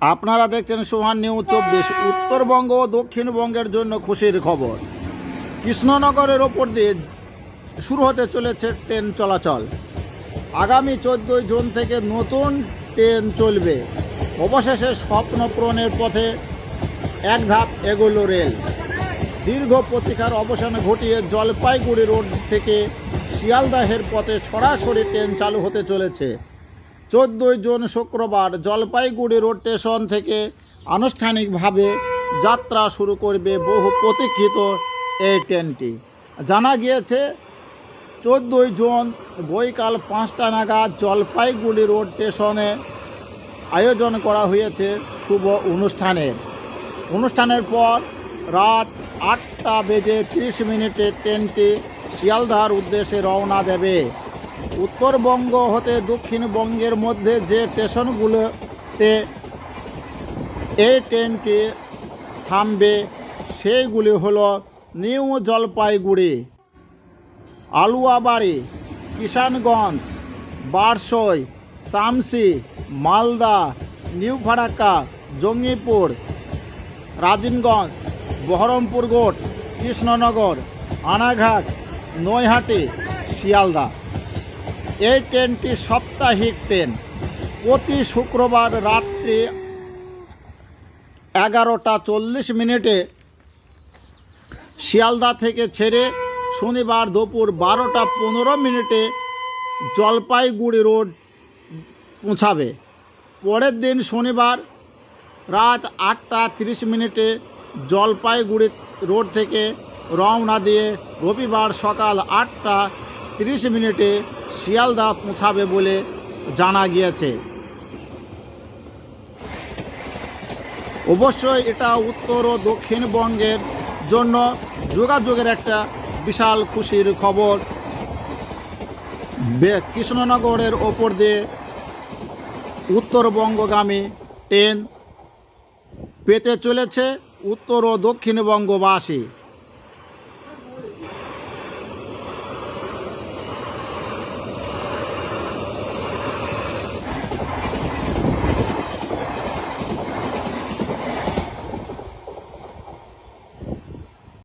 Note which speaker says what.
Speaker 1: আপনারা দেখছেন সোহান নিউজ চব্বিশ, উত্তরবঙ্গ ও দক্ষিণবঙ্গের জন্য খুশির খবর। কৃষ্ণনগরের ওপর দিয়ে শুরু হতে চলেছে ট্রেন চলাচল। আগামী চোদ্দোই জুন থেকে নতুন ট্রেন চলবে। অবশেষে স্বপ্ন পূরণের পথে এক ধাপ এগোলো রেল। দীর্ঘ প্রতীক্ষার অবসান ঘটিয়ে জলপাইগুড়ি রোড থেকে শিয়ালদাহের পথে সরাসরি ট্রেন চালু হতে চলেছে। চোদ্দোই জুন শুক্রবার জলপাইগুড়ি রোড স্টেশন থেকে আনুষ্ঠানিকভাবে যাত্রা শুরু করবে বহু প্রতীক্ষিত এই ট্রেনটি জানা গিয়েছে, চোদ্দোই জুন বৈকাল পাঁচটা নাগাদ জলপাইগুড়ি রোড স্টেশনে আয়োজন করা হয়েছে শুভ অনুষ্ঠানের। অনুষ্ঠানের পর রাত আটটা বেজে তিরিশ মিনিটে ট্রেনটি শিয়ালদার উদ্দেশ্যে রওনা দেবে। উত্তরবঙ্গ হতে দক্ষিণবঙ্গের মধ্যে যে স্টেশনগুলোতে এই ট্রেনটি থামবে, সেইগুলি হলো নিউ জলপাইগুড়ি, আলুয়াবাড়ি, কিষানগঞ্জ, বারসই, শামসি, মালদা, নিউ ফারাক্কা, জঙ্গিপুর, রাজিনগঞ্জ গোট, কৃষ্ণনগর, আনাঘাট, নৈহাটি, শিয়ালদা। এই ট্রেনটি সাপ্তাহিক ট্রেন। প্রতি শুক্রবার রাত্রি এগারোটা চল্লিশ মিনিটে শিয়ালদা থেকে ছেড়ে শনিবার দুপুর বারোটা পনেরো মিনিটে জলপাইগুড়ি রোড পৌঁছাবে। পরের দিন শনিবার রাত আটটা তিরিশ মিনিটে জলপাইগুড়ি রোড থেকে রওনা দিয়ে রবিবার সকাল আটটা তিরিশ মিনিটে শিয়ালদা পৌঁছাবে বলে জানা গিয়েছে। অবশ্যই এটা উত্তর ও দক্ষিণবঙ্গের জন্য যোগাযোগের একটা বিশাল খুশির খবর। কৃষ্ণনগরের ওপর দিয়ে উত্তরবঙ্গগামী ট্রেন পেতে চলেছে উত্তর ও দক্ষিণবঙ্গবাসী